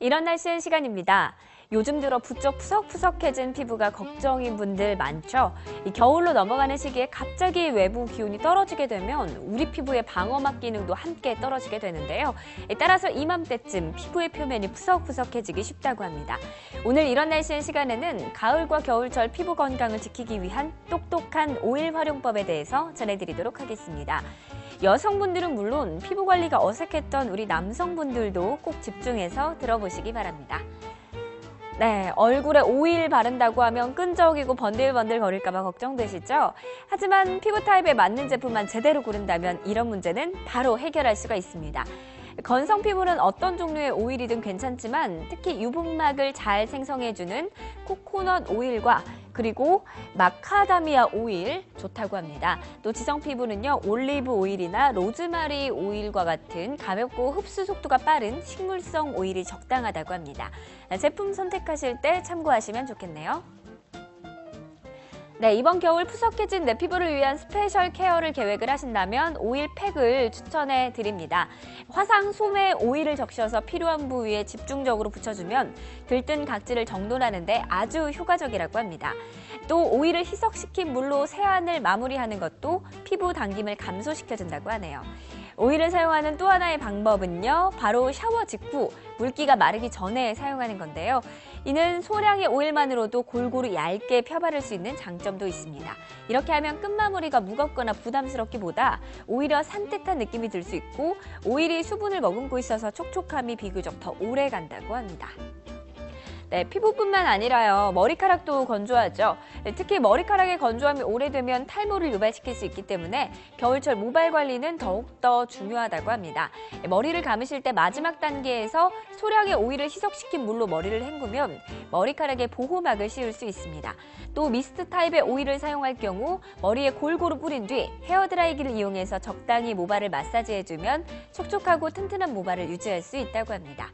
이런 날씨의 시간입니다. 요즘 들어 부쩍 푸석푸석해진 피부가 걱정인 분들 많죠. 이 겨울로 넘어가는 시기에 갑자기 외부 기온이 떨어지게 되면 우리 피부의 방어막 기능도 함께 떨어지게 되는데요. 따라서 이맘때쯤 피부의 표면이 푸석푸석해지기 쉽다고 합니다. 오늘 이런 날씨의 시간에는 가을과 겨울철 피부 건강을 지키기 위한 똑똑한 오일 활용법에 대해서 전해드리도록 하겠습니다. 여성분들은 물론 피부 관리가 어색했던 우리 남성분들도 꼭 집중해서 들어보시기 바랍니다. 네, 얼굴에 오일 바른다고 하면 끈적이고 번들번들 거릴까봐 걱정되시죠? 하지만 피부 타입에 맞는 제품만 제대로 고른다면 이런 문제는 바로 해결할 수가 있습니다. 건성 피부는 어떤 종류의 오일이든 괜찮지만 특히 유분막을 잘 생성해주는 코코넛 오일과 그리고 마카다미아 오일 좋다고 합니다. 또 지성 피부는요 올리브 오일이나 로즈마리 오일과 같은 가볍고 흡수 속도가 빠른 식물성 오일이 적당하다고 합니다. 제품 선택하실 때 참고하시면 좋겠네요. 네, 이번 겨울 푸석해진 내 피부를 위한 스페셜 케어를 계획을 하신다면 오일 팩을 추천해 드립니다. 화상 소매 오일을 적셔서 필요한 부위에 집중적으로 붙여주면 들뜬 각질을 정돈하는데 아주 효과적이라고 합니다. 또 오일을 희석시킨 물로 세안을 마무리하는 것도 피부 당김을 감소시켜준다고 하네요. 오일을 사용하는 또 하나의 방법은요. 바로 샤워 직후 물기가 마르기 전에 사용하는 건데요. 이는 소량의 오일만으로도 골고루 얇게 펴바를 수 있는 장점도 있습니다. 이렇게 하면 끝마무리가 무겁거나 부담스럽기보다 오히려 산뜻한 느낌이 들 수 있고 오일이 수분을 머금고 있어서 촉촉함이 비교적 더 오래 간다고 합니다. 네, 피부뿐만 아니라요. 머리카락도 건조하죠. 네, 특히 머리카락의 건조함이 오래되면 탈모를 유발시킬 수 있기 때문에 겨울철 모발 관리는 더욱더 중요하다고 합니다. 네, 머리를 감으실 때 마지막 단계에서 소량의 오일을 희석시킨 물로 머리를 헹구면 머리카락에 보호막을 씌울 수 있습니다. 또 미스트 타입의 오일을 사용할 경우 머리에 골고루 뿌린 뒤 헤어드라이기를 이용해서 적당히 모발을 마사지해주면 촉촉하고 튼튼한 모발을 유지할 수 있다고 합니다.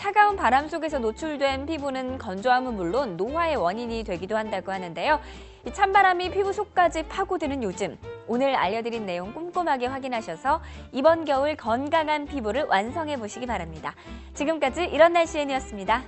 차가운 바람 속에서 노출된 피부는 건조함은 물론 노화의 원인이 되기도 한다고 하는데요. 이 찬바람이 피부 속까지 파고드는 요즘 오늘 알려드린 내용 꼼꼼하게 확인하셔서 이번 겨울 건강한 피부를 완성해 보시기 바랍니다. 지금까지 이런 날씨엔이었습니다.